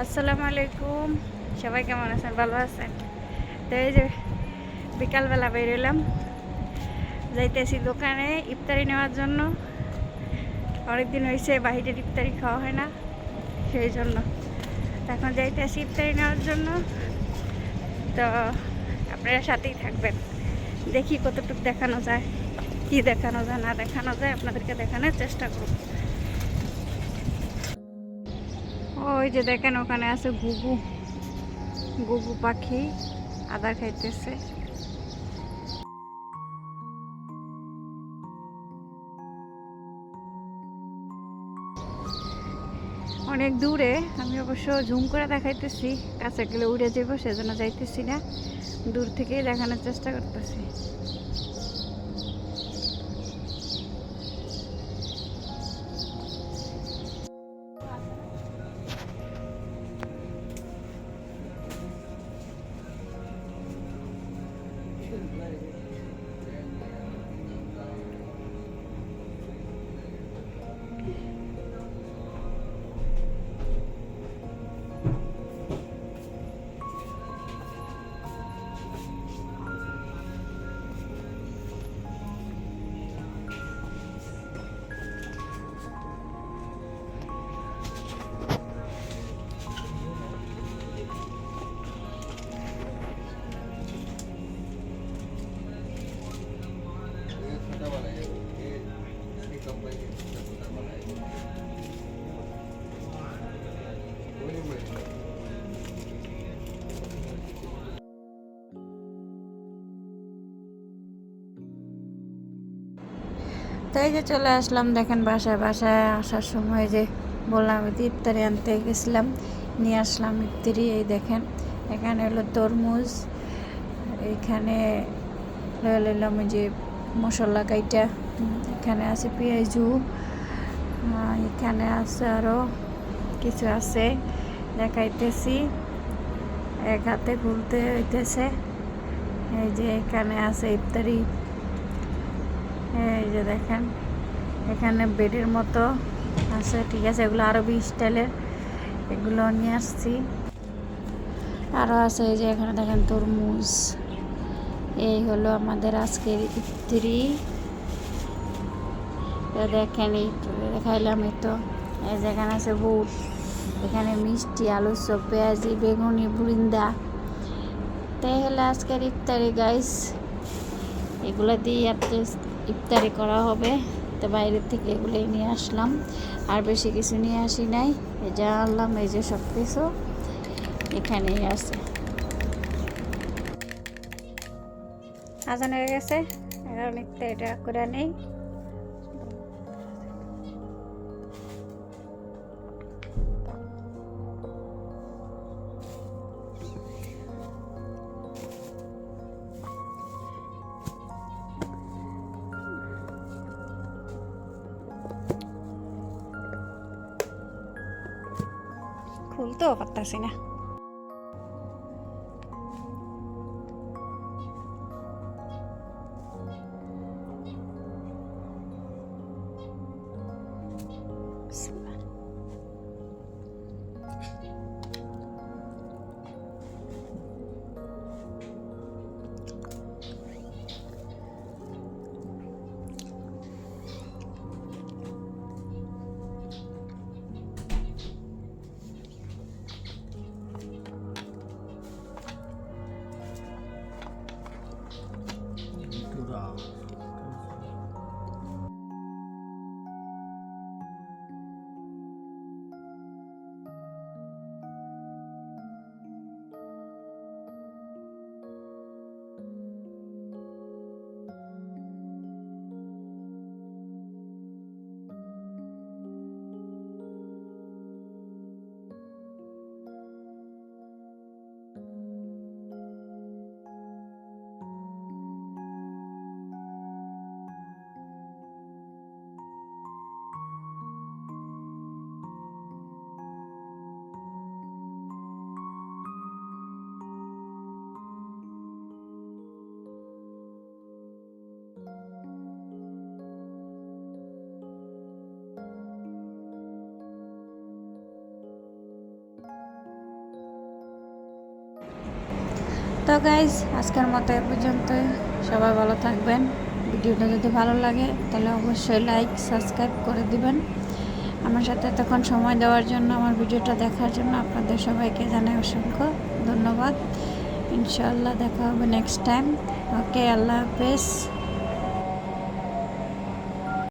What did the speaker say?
আসসালামু আলাইকুম। সবাই কেমন আছেন? ভালো আছেন? তো এই যে বিকালবেলা বেরোলাম যাইতেছি দোকানে ইফতারি নেওয়ার জন্য। অনেকদিন হয়েছে বাহিরের ইফতারি খাওয়া হয় না, সেই জন্য। এখন যাইতেছি ইফতারি নেওয়ার জন্য। তো আপনারা সাথেই থাকবেন। দেখি কতটুকু দেখানো যায়, কি দেখানো যায়, না দেখানো যায় আপনাদেরকে দেখানোর চেষ্টা করব। ওই যে দেখেন, ওখানে আছে গুগু গুগু পাখি আদা খাইতেছে। অনেক দূরে, আমি অবশ্য জুম করে দেখাইতেছি, কাছে গেলে উড়ে যাব সেজন্য যাইতেছি না। দূর থেকেই দেখানোর চেষ্টা করতেছি। তাই যে চলে আসলাম, দেখেন বাসায় বাসায় আসার সময় যে বললাম, আমি ইফতারি আনতে গেছিলাম, নিয়ে আসলাম ইফতারি, এই দেখেন, এখানে হলো তরমুজ, এখানে ওই যে মশলা কাইটা, এখানে আছে পেঁয়াজু এখানে আছে আরও কিছু আছে, দেখাইতেছি, এক হাতে খুলতে হইতেছে, এই যে এখানে আছে ইফতারি এই যে দেখেন, এখানে বেডের মতো আছে, ঠিক আছে, এগুলো আরবি স্টাইলের, এগুলো নিয়ে আসছি। আরও আছে এই যে এখানে দেখেন তরমুজ, এই হলো আমাদের আজকের ইফতারি দেখেন এই দেখাইলাম এই তো। এই যে এখানে আছে বুট, এখানে মিষ্টি, আলু চপ, পেঁয়াজি, বেগুনি, বুরিন্দা। তাই হলো আজকের ইফতারি গাইস এগুলো দিয়ে আজকে ইফতারি করা হবে। তো বাইরের থেকে এগুলোই নিয়ে আসলাম। আর বেশি কিছু নিয়ে আসি নাই। এই যা আনলাম, এই যে সব কিছু এখানেই আছে। আজান হয়ে গেছে। এখন ইফতারিটা করে নেই। খুলতেও পারতাছি না তো গাইজ আজকের মতো এ পর্যন্ত সবাই ভালো থাকবেন। ভিডিওটা যদি ভালো লাগে, তাহলে অবশ্যই লাইক সাবস্ক্রাইব করে দিবেন। আমার সাথে তখন সময় দেওয়ার জন্য, আমার ভিডিওটা দেখার জন্য আপনাদের সবাইকে জানাই অসংখ্য ধন্যবাদ। ইনশাল্লাহ দেখা হবে নেক্সট টাইম ওকে আল্লাহ হাফেজ।